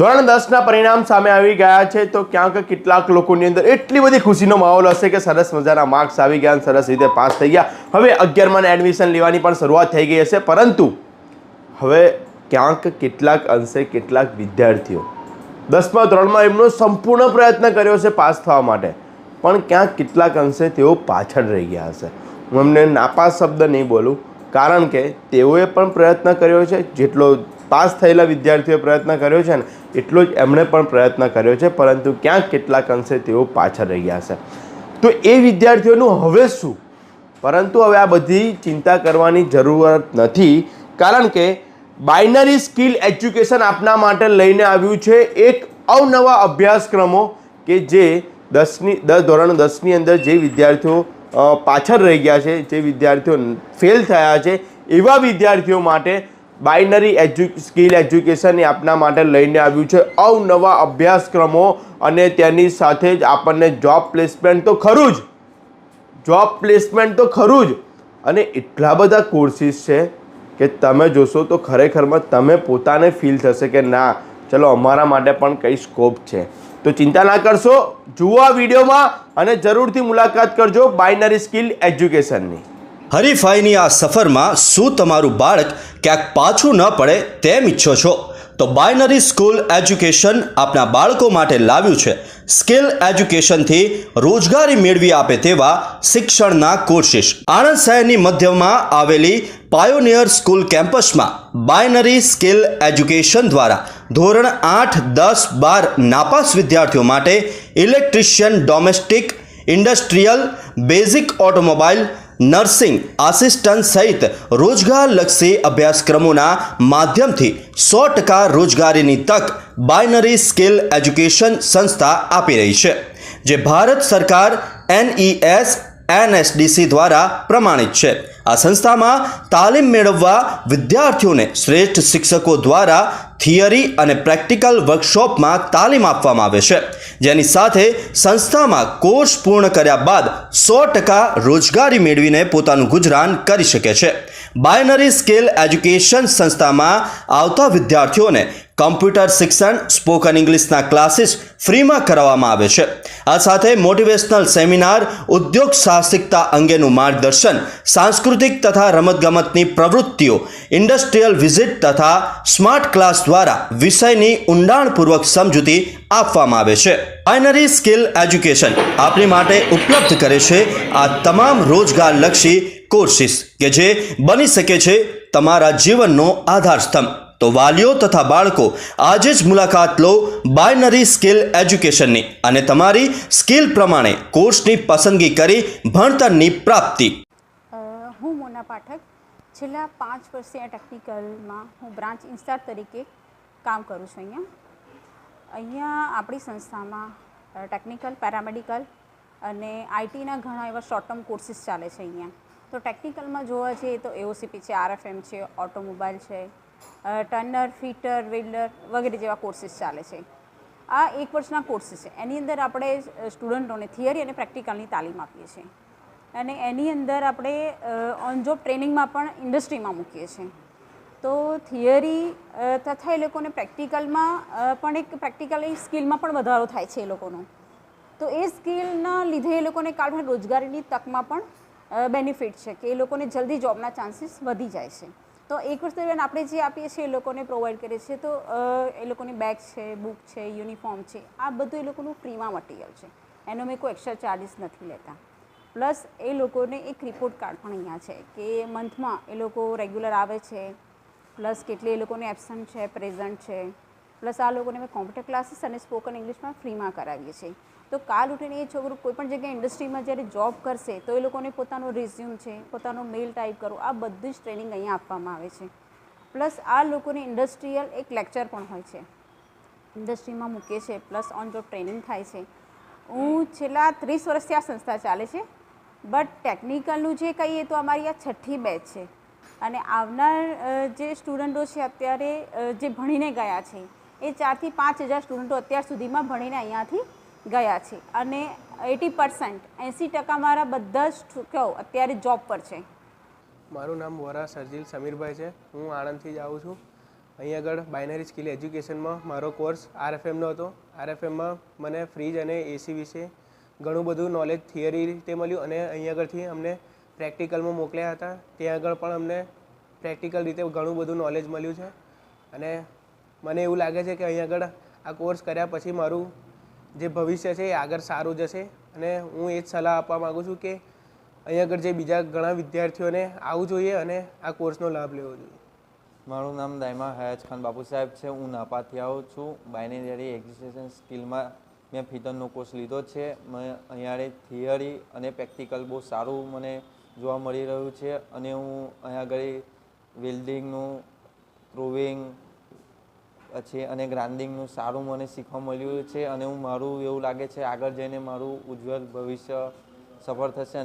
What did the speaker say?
ધોરણ દસના પરિણામ સામે આવી ગયા છે, તો ક્યાંક કેટલાક લોકોની અંદર એટલી બધી ખુશીનો માહોલ હશે કે સરસ મજાના માર્ક્સ આવી ગયા સરસ રીતે પાસ થઈ ગયા. હવે અગિયારમાં એડમિશન લેવાની પણ શરૂઆત થઈ ગઈ હશે, પરંતુ હવે ક્યાંક કેટલાક અંશે કેટલાક વિદ્યાર્થીઓ દસમા ધોરણમાં એમનો સંપૂર્ણ પ્રયત્ન કર્યો છે પાસ થવા માટે, પણ ક્યાંક કેટલાક અંશે તેઓ પાછળ રહી ગયા હશે. હું એમને નાપાસ શબ્દ નહીં બોલું, કારણ કે તેઓએ પણ પ્રયત્ન કર્યો છે. જેટલો પાસ થયેલા વિદ્યાર્થીઓએ પ્રયત્ન કર્યો છે ને એટલો જ એમણે પણ પ્રયત્ન કર્યો છે, પરંતુ ક્યાંક કેટલાક અંશે તેઓ પાછળ રહી ગયા છે. તો એ વિદ્યાર્થીઓનું હવે શું? પરંતુ હવે આ બધી ચિંતા કરવાની જરૂરત નથી, કારણ કે બાઇનરી સ્કિલ એજ્યુકેશન આપના માટે લઈને આવ્યું છે એક અવનવા અભ્યાસક્રમો કે જે દસની દસ ધોરણ દસની અંદર જે વિદ્યાર્થીઓ પાછળ રહી ગયા છે, જે વિદ્યાર્થીઓ ફેલ થયા છે, એવા વિદ્યાર્થીઓ માટે બાઇનરી એજ્યુ, સ્કિલ એજ્યુકેશન એ આપના માટે લઈને આવ્યું છે અવનવા અભ્યાસક્રમો અને તેની સાથે જ આપણને જોબ પ્લેસમેન્ટ તો ખરું જ. જોબ પ્લેસમેન્ટ તો ખરું જ. અને એટલા બધા કોર્સીસ છે કે તમે જોશો તો ખરેખરમાં તમે પોતાને ફીલ થશે કે ના, ચલો અમારા માટે પણ કંઈ સ્કોપ છે. તો ચિંતા ના કરશો, જુઓ આ વિડીયોમાં અને જરૂરથી મુલાકાત કરજો બાઇનરી સ્કિલ એજ્યુકેશનની. હરીફાઈની આ સફરમાં શું તમારું બાળક ક્યાંક પાછું ન પડે તેમ ઈચ્છો છો? તો બાયનરી સ્કૂલ એજ્યુકેશન આપના બાળકો માટે લાવ્યું છે. સ્કિલ એજ્યુકેશનથી રોજગારી મેળવી આપે તેવા શિક્ષણના કોર્સિસ. આણંદ શહેરની મધ્યમાં આવેલી પાયોનિયર સ્કૂલ કેમ્પસમાં બાયનરી સ્કિલ એજ્યુકેશન દ્વારા ધોરણ આઠ, દસ, બાર નાપાસ વિદ્યાર્થીઓ માટે electrician domestic, industrial, basic automobile nursing assistant સહિત રોજગારલક્ષી અભ્યાસક્રમોના માધ્યમથી સો ટકા રોજગારીની તક બાઇનરી સ્કિલ એજ્યુકેશન સંસ્થા આપી રહી છે, જે ભારત સરકાર એનઈએસ, એનએસડીસી દ્વારા પ્રમાણિત છે. આ સંસ્થામાં તાલીમ મેળવવા વિદ્યાર્થીઓને શ્રેષ્ઠ શિક્ષકો દ્વારા થિયરી અને પ્રેક્ટિકલ વર્કશોપમાં તાલીમ આપવામાં આવે છે. જેની સાથે સંસ્થામાં કોર્સ પૂર્ણ કર્યા બાદ સો ટકા રોજગારી મેળવીને પોતાનું ગુજરાન કરી શકે છે. બાયનરી સ્કેલ એજ્યુકેશન સંસ્થામાં આવતા વિદ્યાર્થીઓને કમ્પ્યુટર શિક્ષણ, સ્પોકન ઇંગ્લિશના ક્લાસીસ ફ્રીમાં કરાવવામાં આવે છે. આ સાથે મોટિવેશનલ સેમિનાર, ઉદ્યોગ સાહસિકતા અંગેનું માર્ગદર્શન, સાંસ્કૃતિક તથા રમતગમતની પ્રવૃત્તિઓ, ઇન્ડસ્ટ્રીયલ વિઝિટ તથા સ્માર્ટ ક્લાસ દ્વારા વિષયની ઊંડાણપૂર્વક સમજૂતી આપવામાં આવે છે. બાઇનરી સ્કિલ એજ્યુકેશન આપણી માટે ઉપલબ્ધ કરે છે આ તમામ રોજગારલક્ષી કોર્સિસ કે જે બની શકે છે તમારા જીવનનો આધારસ્તંભ. તો વાલીઓ તથા બાળકો આજે જ મુલાકાત લો બાયનરી સ્કિલ એજ્યુકેશનની અને તમારી સ્કિલ પ્રમાણે કોર્સની પસંદગી કરી ભણતરની પ્રાપ્તિ. હું મોના પાઠક. છેલ્લા પાંચ વર્ષથી આ ટેકનિકલમાં હું બ્રાન્ચ ઇન્સ્ટાર તરીકે કામ કરું છું અહીંયા. અહીંયા આપણી સંસ્થામાં ટેકનિકલ પેરામેડિકલ અને આઈટીના ઘણા એવા શોર્ટ ટર્મ કોર્સિસ ચાલે છે અહીંયા. તો ટેકનિકલમાં જોવા જઈએ તો એઓસીપી છે આરએફએમ છે ઓટોમોબાઈલ છે ટર્નર, ફિટર, વેલ્ડર વગેરે જેવા કોર્સિસ ચાલે છે. આ એક વર્ષના કોર્સિસ છે. એની અંદર આપણે સ્ટુડન્ટોને થિયરી અને પ્રેક્ટિકલની તાલીમ આપીએ છીએ. અને એની અંદર આપણે ઓન જોબ ટ્રેનિંગમાં પણ ઇન્ડસ્ટ્રીમાં મૂકીએ છીએ. તો થિયરી તથા એ લોકોને પ્રેક્ટિકલમાં પણ એક પ્રેક્ટિકલી સ્કિલમાં પણ વધારો થાય છે એ લોકોનો. તો એ સ્કિલના લીધે એ લોકોને કાઢવા રોજગારીની તકમાં પણ બેનિફિટ છે કે એ લોકોને જલ્દી જોબના ચાન્સીસ વધી જાય છે. તો એક વર્ષ દરમિયાન આપણે જે આપીએ છીએ એ લોકોને પ્રોવાઈડ કરીએ છીએ. તો એ લોકોની બેગ છે બુક છે યુનિફોર્મ છે, આ બધું એ લોકોનું ફ્રીમાં મટીરિયલ છે. એનો મેં કોઈ એક્સ્ટ્રા ચાર્જિસ નથી લેતા. પ્લસ એ લોકોને એક રિપોર્ટ કાર્ડ પણ અહીંયા છે કે મંથમાં એ લોકો રેગ્યુલર આવે છે. પ્લસ કેટલી એ લોકોને એબસન્ટ છે પ્રેઝન્ટ છે. પ્લસ આ લોકોને અમે કોમ્પ્યુટર ક્લાસીસ અને સ્પોકન ઇંગ્લિશમાં ફ્રીમાં કરાવીએ છીએ. તો કાલ ઉઠીને એ છોકરું કોઈ પણ જગ્યાએ ઇન્ડસ્ટ્રીમાં જ્યારે જોબ કરશે, તો એ લોકોને પોતાનો રિઝ્યુમ છે, પોતાનો મેલ ટાઈપ કરો, આ બધી જ ટ્રેનિંગ અહીંયા આપવામાં આવે છે. પ્લસ આ લોકોને ઇન્ડસ્ટ્રીયલ એક લેક્ચર પણ હોય છે. ઇન્ડસ્ટ્રીમાં મૂકે છે પ્લસ ઓન જોબ ટ્રેનિંગ થાય છે. હું છેલ્લા ત્રીસ વર્ષથી આ સંસ્થા ચાલે છે બટ ટેકનિકલનું જે કહીએ તો અમારી આ છઠ્ઠી બેચ છે. અને આવનાર જે સ્ટુડન્ટો છે અત્યારે જે ભણીને ગયા છે, એ ચારથી પાંચ હજાર સ્ટુડન્ટો અત્યાર સુધીમાં ભણીને અહીંયાથી ગયા છે. અને એટી પર્સન્ટ એંસી ટકા મારા બધા જ કહો અત્યારે જોબ પર છે. મારું નામ વરા સરજીલ સમીરભાઈ છે. હું આણંદથી જ આવું છું. અહીં આગળ બાઇનરી સ્કિલ એજ્યુકેશનમાં મારો કોર્સ આરએફએમનો હતો. આરએફએમમાં મને ફ્રીજ અને એસી વિશે ઘણું બધું નોલેજ થિયરી રીતે મળ્યું અને અહીં આગળથી અમને પ્રેક્ટિકલમાં મોકલ્યા હતા. ત્યાં આગળ પણ અમને પ્રેક્ટિકલ રીતે ઘણું બધું નોલેજ મળ્યું છે. અને મને એવું લાગે છે કે અહીં આગળ આ કોર્સ કર્યા પછી મારું જે ભવિષ્ય છે એ આગળ સારું જશે. અને હું એ જ સલાહ આપવા માગું છું કે અહીં આગળ જે બીજા ઘણા વિદ્યાર્થીઓને આવવું જોઈએ અને આ કોર્સનો લાભ લેવો જોઈએ. મારું નામ દાયમા હયાજ ખાન બાપુ સાહેબ છે. હું નાપાથી આવું છું. બાયનેરી એક્ઝિસ્ટેશન સ્કિલમાં મેં ફિતરનો કોર્સ લીધો છે. મેં અહીંયા થિયરી અને પ્રેક્ટિકલ બહુ સારું મને જોવા મળી રહ્યું છે. અને હું અહીંયા આગળ વેલ્ડિંગનું, પ્રુવિંગ પછી અને ગ્રાન્ડિંગનું સારું મને શીખવા મળ્યું છે અને હું મારું એવું લાગે છે આગળ જઈને મારું ઉજ્જવળ ભવિષ્ય સફળ થશે